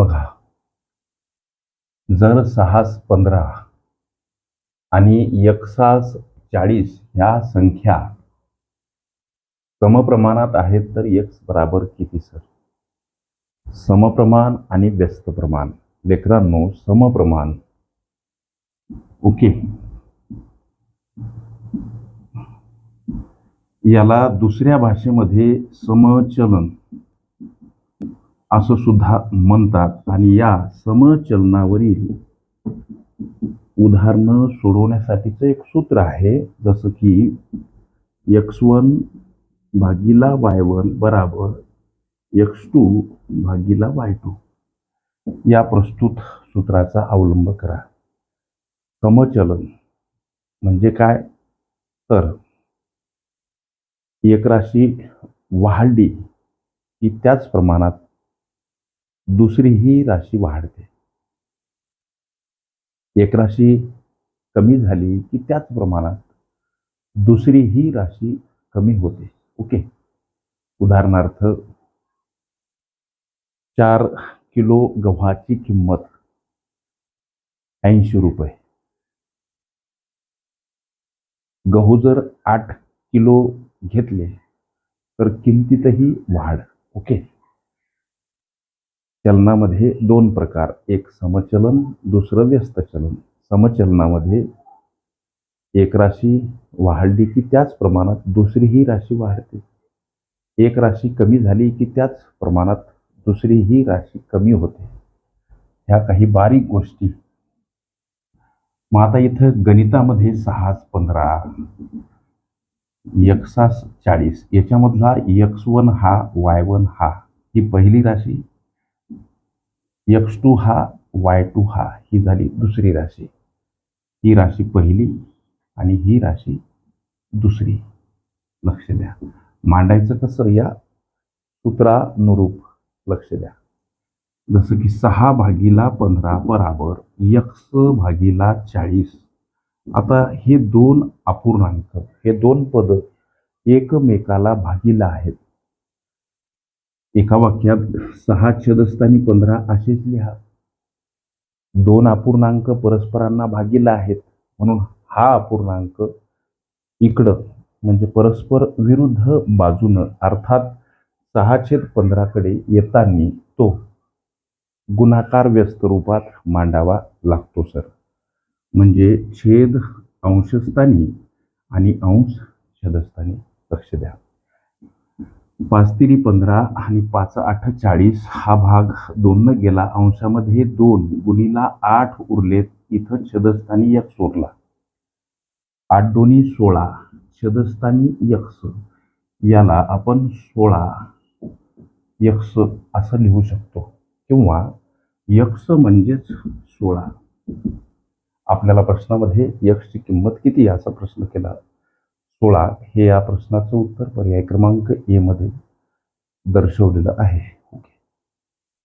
बघा. जर सहास पंधरा आणि एकसास चाळीस ह्या संख्या समप्रमाणात आहेत तर यक्स बराबर किती सर? समप्रमाण आणि व्यस्त प्रमाण. लेकरांनो समप्रमाण. ओके. याला दुसऱ्या भाषेमध्ये समचलन. असं सुद्धा म्हणतात. आणि या समचलनावरील उदाहरणं सोडवण्यासाठीचं एक सूत्र आहे जसं की यक्स वन भागीला वाय वन बराबर यक्स टू भागीला वाय टू या प्रस्तुत सूत्राचा अवलंब करा. समचलन म्हणजे काय? तर एक राशी वाढली की त्याच प्रमाणात दुसरी ही राशी वाढते. एक राशी कमी झाली की त्याच प्रमाणात दुसरी ही राशी कमी होते. ओके? उदाहरणार्थ चार किलो गव्हाची किंमत ऐंशी रुपये. गहू जर आठ किलो घेतले तर किमतीतही वाढ. ओके? चलनामध्ये दोन प्रकार. एक समचलन दुसरं व्यस्त चलन समचलनामध्ये एक राशी वाढली की त्याच प्रमाणात दुसरीही राशी वाढते. एक राशी कमी झाली की त्याच प्रमाणात दुसरीही राशी कमी होते. ह्या काही बारीक गोष्टी. मग आता इथं गणितामध्ये सहास पंधरा यक्सास चाळीस. याच्यामधला यक्स वन हा वाय वन हा ही पहिली राशी यक्ष टू हा वाय टू हा ही झाली दुसरी राशी. ही राशी पहिली आणि ही राशी दुसरी. लक्ष द्या. मांडायचं कसं? या सूत्रानुरूप लक्ष द्या. जसं की सहा भागीला पंधरा बराबर यक्ष भागीला चाळीस. आता हे दोन अपूर्णांक हे दोन पद एकमेकाला भागीला आहेत. एका वाक्यात सहा छदस्थानी पंधरा असेच लिहा. दोन अपूर्णांक परस्परांना भागीला आहेत म्हणून हा अपूर्णांक इकडं म्हणजे परस्पर विरुद्ध बाजूनं अर्थात सहा छेद पंधराकडे येताना तो गुणाकार व्यस्त रूपात मांडावा लागतो सर. म्हणजे छेद अंशस्थानी आणि अंश छदस्थानी लक्ष द्या. पाच तिरी पंधरा आणि पाच आठ चाळीस हा भाग दोननं गेला. अंशामध्ये दोन गुणीला आठ उरलेत. इथं छदस्थानी यक्ष उरला आठ दोन्ही सोळा. छदस्थानी यक्स याला आपण सोळा यक्स असं लिहू शकतो. किंवा यक्स म्हणजेच सोळा. आपल्याला प्रश्नामध्ये यक्षची किंमत किती याचा प्रश्न केला. सोळा हे या प्रश्नाचं उत्तर पर्याय क्रमांक ए मध्ये दर्शवलेलं आहे.